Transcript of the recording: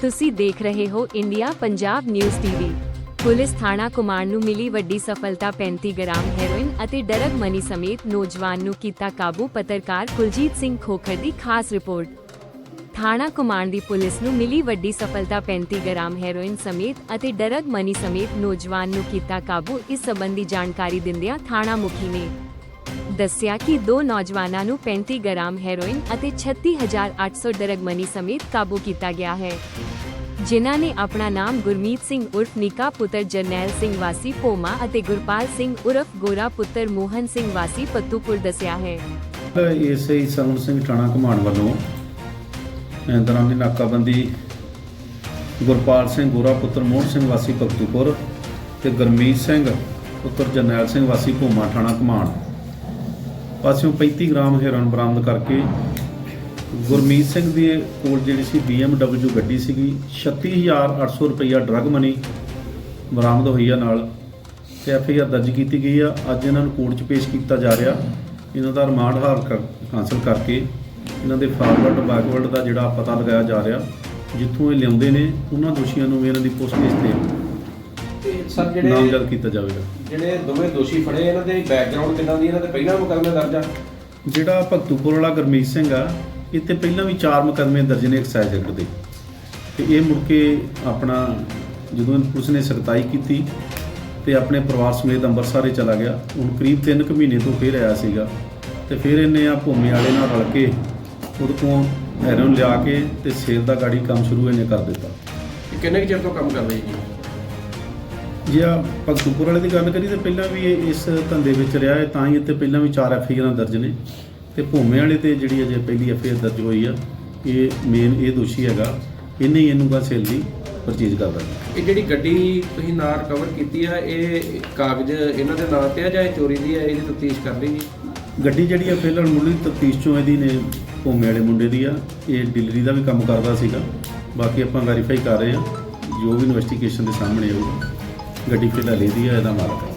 ਤੁਸੀਂ ਦੇਖ ਰਹੇ ਹੋ India Punjab news TV. Police ਥਾਣਾ ਕੁਮਾਰ ਨੂੰ ਮਿਲੀ ਵੱਡੀ ਸਫਲਤਾ 35 ਗ੍ਰਾਮ ਹੈਰੋਇਨ ਅਤੇ ਡਰਗ ਮਨੀ ਸਮੇਤ ਨੌਜਵਾਨ ਨੂੰ ਕੀਤਾ ਕਾਬੂ ਪੱਤਰਕਾਰ ਕੁਲਜੀਤ ਸਿੰਘ ਖੋਖਰ ਦੀ ਖਾਸ ਰਿਪੋਰਟ। ਥਾਣਾ ਕੁਮਾਰ ਦੀ ਪੁਲਿਸ ਨੂੰ ਮਿਲੀ ਵੱਡੀ ਸਫਲਤਾ 35 ਗ੍ਰਾਮ ਹੈਰੋਇਨ ਸਮੇਤ ਅਤੇ ਡਰਗ ਮਨੀ ਸਮੇਤ ਨੌਜਵਾਨ ਨੂੰ ਕੀਤਾ ਕਾਬੂ ਇਸ ਸੰਬੰਧੀ ਜਾਣਕਾਰੀ ਦਿੰਦਿਆਂ ਥਾਣਾ ਮੁਖੀ ਨੇ ਦੱਸਿਆ ਕਿ ਦੋ ਨੌਜਵਾਨਾਂ ਨੂੰ 35 ਗ੍ਰਾਮ ਹੈਰੋਇਨ ਅਤੇ 36800 ਡਰਗ ਮਨੀ ਸਮੇਤ ਕਾਬੂ ਕੀਤਾ ਗਿਆ ਹੈ। ਜਿਨ੍ਹਾਂ ਨੇ ਆਪਣਾ ਨਾਮ ਗੁਰਮੀਤ ਸਿੰਘ ਉਰਫ ਨਿਕਾ ਪੁੱਤਰ ਜਰਨੈਲ ਸਿੰਘ ਵਾਸੀ ਪੋਮਾ ਅਤੇ ਗੁਰਪਾਲ ਸਿੰਘ ਉਰਫ ਗੋਰਾ ਪੁੱਤਰ ਮੋਹਨ ਸਿੰਘ ਵਾਸੀ ਪੱਤੂਪੁਰ ਦੱਸਿਆ ਹੈ। ਏਐਸਆਈ ਸਰਵਨ ਸਿੰਘ ਥਾਣਾ ਘਮਾਣ ਵੱਲੋਂ ਅਹ ਦੌਰਾਨੀ ਨਾਕਾਬੰਦੀ ਗੁਰਪਾਲ ਸਿੰਘ, ਗੋਰਾ ਪੁੱਤਰ ਮੋਹਨ ਸਿੰਘ ਵਾਸੀ ਭਗਤੂਪੁਰ ਤੇ ਗੁਰਮੀਤ ਸਿੰਘ ਪੁੱਤਰ ਜਰਨੈਲ ਸਿੰਘ ਵਾਸੀ ਭੂਮਾ ਥਾਣਾ ਘਮਾਣ। ਪਾਸਿਓਂ 35 ਗ੍ਰਾਮ ਹੈਰੋਇਨ ਬਰਾਮਦ ਕਰਕੇ ਗੁਰਮੀਤ ਸਿੰਘ ਦੇ ਕੋਲ ਜਿਹੜੀ ਸੀ BMW ਗੱਡੀ ਸੀਗੀ 36800 ਰੁਪਈਆ ਡਰਗ ਮਨੀ ਬਰਾਮਦ ਹੋਈ ਆ ਨਾਲ ਤੇ ਐਫਆਈਆਰ ਦਰਜ ਕੀਤੀ ਗਈ ਆ। ਅੱਜ ਇਹਨਾਂ ਨੂੰ ਕੋਰਟ 'ਚ ਪੇਸ਼ ਕੀਤਾ ਜਾ ਰਿਹਾ। ਇਹਨਾਂ ਦਾ ਰਿਮਾਂਡ ਹਾਰ ਕਰ- ਹਾਸਲ ਕਰਕੇ ਇਹਨਾਂ ਦੇ ਫਾਰਵਰਡ ਬੈਕਵਰਡ ਦਾ ਜਿਹੜਾ ਪਤਾ ਲਗਾਇਆ ਜਾ ਰਿਹਾ ਜਿੱਥੋਂ ਇਹ ਲਿਆਉਂਦੇ ਨੇ ਉਹਨਾਂ ਦੋਸ਼ੀਆਂ ਨੂੰ ਵੀ ਇਹਨਾਂ ਦੀ ਪੁੱਛਗਿੱਛ ਤੇ ਤੇ ਸਰ ਜਿਹੜੇ ਨਾਮਜ਼ਦ ਕੀਤਾ ਜਾਵੇਗਾ। ਜਿਹੜੇ ਦੋਵੇਂ ਦੋਸ਼ੀ ਫੜੇ ਇਹਨਾਂ ਦੇ ਬੈਕਗ੍ਰਾਉਂਡ ਕਿੰਨਾ ਦੀ? ਇਹਨਾਂ ਦੇ ਪਹਿਲਾਂ ਮੁਕੱਦਮੇ ਦਰਜ ਆ। ਜਿਹੜਾ ਭਗਤੂਪੁਰ ਵਾਲਾ ਗੁਰਮੀਤ ਸਿੰਘ ਆ ਤੇ ਪਹਿਲਾਂ ਵੀ ਚਾਰ ਮੁਕੱਦਮੇ ਦਰਜ ਨੇ ਐਕਸਾਈਜ਼ ਐਕਟ ਦੇ। ਤੇ ਇਹ ਮੁੜ ਕੇ ਆਪਣਾ ਜਦੋਂ ਪੁਲਿਸ ਨੇ ਸਖਤਾਈ ਕੀਤੀ ਤੇ ਆਪਣੇ ਪਰਿਵਾਰ ਸਮੇਤ ਅੰਮ੍ਰਿਤਸਰ ਚਲਾ ਗਿਆ ਹੁਣ ਕਰੀਬ 3 ਕੁ ਮਹੀਨੇ ਤੋਂ ਫਿਰ ਆਇਆ ਸੀਗਾ ਤੇ ਫਿਰ ਇਹਨੇ ਆ ਭੂਮੀ ਵਾਲੇ ਨਾਲ ਰਲ ਕੇ ਉਹਦੇ ਕੋਲ ਹੈਰੋਨ ਲਿਆ ਕੇ ਤੇ ਸੇਲ ਦਾ ਗਾੜੀ ਕੰਮ ਸ਼ੁਰੂ ਇਹਨੇ ਕਰ ਦਿੱਤਾ। ਇਹ ਕਿੰਨੇ ਕੁ ਚਿਰ ਤੋਂ ਕੰਮ ਕਰ ਰਹੇ ਜੀ? ਜੇ ਆ ਭਗਤੂਪੁਰ ਵਾਲੇ ਦੀ ਗੱਲ ਕਰੀ ਤੇ ਪਹਿਲਾਂ ਵੀ ਇਹ ਇਸ ਧੰਦੇ ਵਿੱਚ ਰਿਹਾ ਹੈ ਤਾਂ ਹੀ ਇੱਥੇ ਪਹਿਲਾਂ ਵੀ ਚਾਰ ਐਫਆਈਆਰਾਂ ਦਰਜ ਨੇ। ਤੇ ਭੂਮੇ ਵਾਲੇ ਤੇ ਜਿਹੜੀ ਅਜੇ ਪਹਿਲੀ ਐਫਆਈਆਰ ਦਰਜ ਹੋਈ ਆ ਇਹ ਮੇਨ ਇਹ ਦੋਸ਼ੀ ਹੈਗਾ ਇਹਨੇ ਹੀ ਇਹਨੂੰ ਗਾ ਸੇਲ ਦੀ ਪਰਚੇਜ ਕਰਦਾ ਇਹ ਜਿਹੜੀ ਗੱਡੀ ਤੁਸੀਂ ਨਾਲ ਕਵਰ ਕੀਤੀ ਆ ਇਹ ਕਾਗਜ਼ ਇਹਨਾਂ ਦੇ ਨਾਂ ਤੇ ਆ ਜਾਂ ਇਹ ਚੋਰੀ ਦੀ ਆ ਇਹਦੀ ਤਫਤੀਸ਼ ਕਰ ਲਈ ਜੀ? ਗੱਡੀ ਜਿਹੜੀ ਆ ਫਿਲਹਾਲ ਮੁੱਢਲੀ ਤਫਤੀਸ਼ ਚੋਂ ਇਹਦੀ ਨੇ ਭੂਮੇ ਵਾਲੇ ਮੁੰਡੇ ਦੀ ਆ ਇਹ ਡਿਲੀਵਰੀ ਦਾ ਵੀ ਕੰਮ ਕਰਦਾ ਸੀਗਾ ਬਾਕੀ ਆਪਾਂ ਵੈਰੀਫਾਈ ਕਰ ਰਹੇ ਆ ਜੋ ਵੀ ਇਨਵੈਸਟੀਗੇਸ਼ਨ ਦੇ ਸਾਹਮਣੇ ਆਊਗਾ ਗੱਡੀ ਫਿਲਹਾਲ ਇਹਦੀ ਆ ਇਹਦਾ ਮਾਲਕ ਆ।